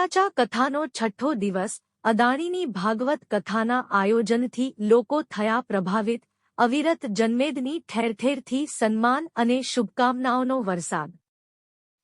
શિરાચા કથાનો છઠ્ઠો દિવસ, અદાણીની ભાગવત કથાના આયોજનથી લોકો થયા પ્રભાવિત, અવિરત જન્મેદની ઠેરઠેરથી સન્માન અને શુભકામનાઓનો વરસાદ.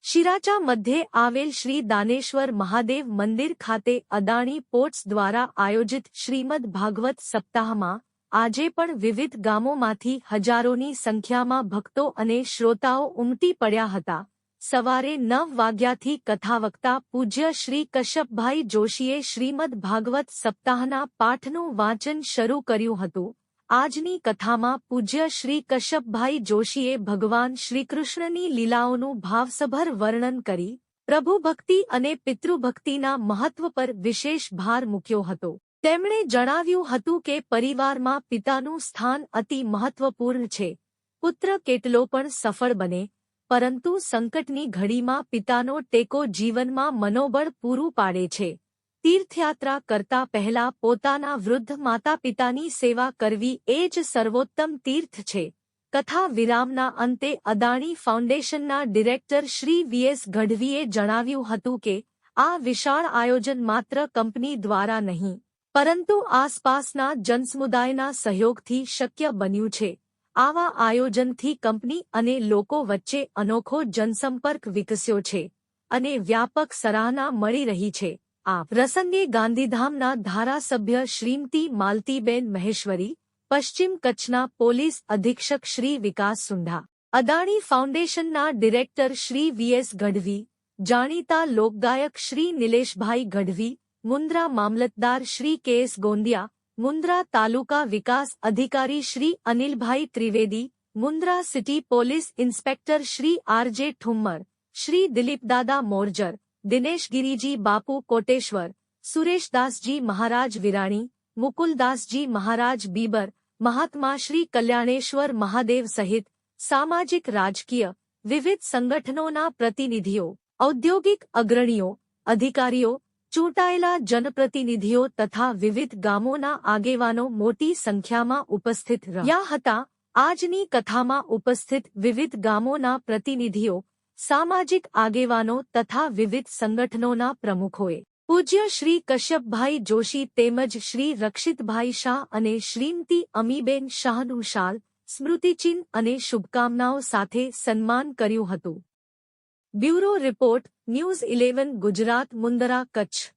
શિરાચા મધ્યે આવેલ શ્રી દાનેશ્વર મહાદેવ મંદિર ખાતે અદાણી પોર્ટ્સ દ્વારા આયોજિત શ્રીમદ ભાગવત સપ્તાહમાં, આજે પણ વિવિધ ગામોમાંથી હજારોની સંખ્યામાં ભક્તો અને શ્રોતાઓ ઉમટી પડ્યા હતા. સવારે નવ વાગ્યાથી કથાવક્તા પૂજ્ય શ્રી કશ્યપભાઈ જોશીએ શ્રીમદ ભાગવત સપ્તાહના પાઠનું વાંચન શરૂ કર્યું હતું. આજની કથામાં પૂજ્ય શ્રી કશ્યપભાઈ જોશીએ ભગવાન શ્રીકૃષ્ણની લીલાઓનું ભાવસભર વર્ણન કરી, પ્રભુભક્તિ અને પિતૃભક્તિના મહત્વ પર વિશેષ ભાર મૂક્યો હતો. તેમણે જણાવ્યું હતું કે પરિવારમાં પિતાનું સ્થાન અતિ મહત્વપૂર્ણ છે. પુત્ર કેટલો પણ સફળ બને પરંતુ સંકટની ઘડીમાં પિતાનો ટેકો જીવનમાં મનોબળ પૂરું પાડે છે. તીર્થયાત્રા કરતા પહેલા પોતાના વૃદ્ધ માતા પિતાની સેવા કરવી એ જ સર્વોત્તમ તીર્થ છે. કથા વિરામના અંતે અદાણી ફાઉન્ડેશનના ડિરેક્ટર શ્રી વીએસ ગઢવીએ જણાવ્યું હતું કે, આ વિશાળ આયોજન માત્ર કંપની દ્વારા નહીં, પરંતુ આસપાસના જનસમુદાયના સહયોગથી શક્ય બન્યું છે. આવા આયોજનથી કંપની અને લોકો વચ્ચે અનોખો જનસંપર્ક વિકસ્યો છે અને વ્યાપક સરાહના મળી રહી છે. આ પ્રસંગે ગાંધીધામના ધારાસભ્ય શ્રીમતી માલતીબેન મહેશ્વરી, પશ્ચિમ કચ્છના પોલીસ અધિક્ષક શ્રી વિકાસ સુંઢા, અદાણી ફાઉન્ડેશનના ડિરેક્ટર શ્રી વીએસ ગઢવી, જાણીતા લોકગાયક શ્રી નિલેશભાઈ ગઢવી, મુન્દ્રા મામલતદાર શ્રી કેએસ ગોંદિયા મુન્દ્રા તાલુકા વિકાસ અધિકારી Shri Anilbhai Trivedi Mundra city police inspector Shri R J Thummar Shri Dilipdada Morjar Dineshgiriji Bapu Koteshwar Sureshdasji Maharaj Virani Mukuldasji Maharaj Bibar Mahatma Shri Kalyaneshwar Mahadev સહિત સામાજિક રાજકીય વિવિધ સંગઠનોના પ્રતિનિધિઓ ઔદ્યોગિક અગ્રણીઓ અધિકારીઓ ચૂંટાયેલા જનપ્રતિનિધિઓ તથા વિવિધ ગામોના આગેવાનો મોટી સંખ્યામાં ઉપસ્થિત રહ્યા હતા. આજની કથામાં ઉપસ્થિત વિવિધ ગામોના પ્રતિનિધિઓ, સામાજિક આગેવાનો તથા વિવિધ સંગઠનોના પ્રમુખોએ પૂજ્ય શ્રી કશ્યપભાઈ જોશી તેમજ શ્રી રક્ષિતભાઈ શાહ અને શ્રીમતી અમીબેન શાહનું શાલ, સ્મૃતિચિહ્ન અને શુભકામનાઓ સાથે સન્માન કર્યું હતું. Bureau report news eleven Gujarat Mundra Kutch.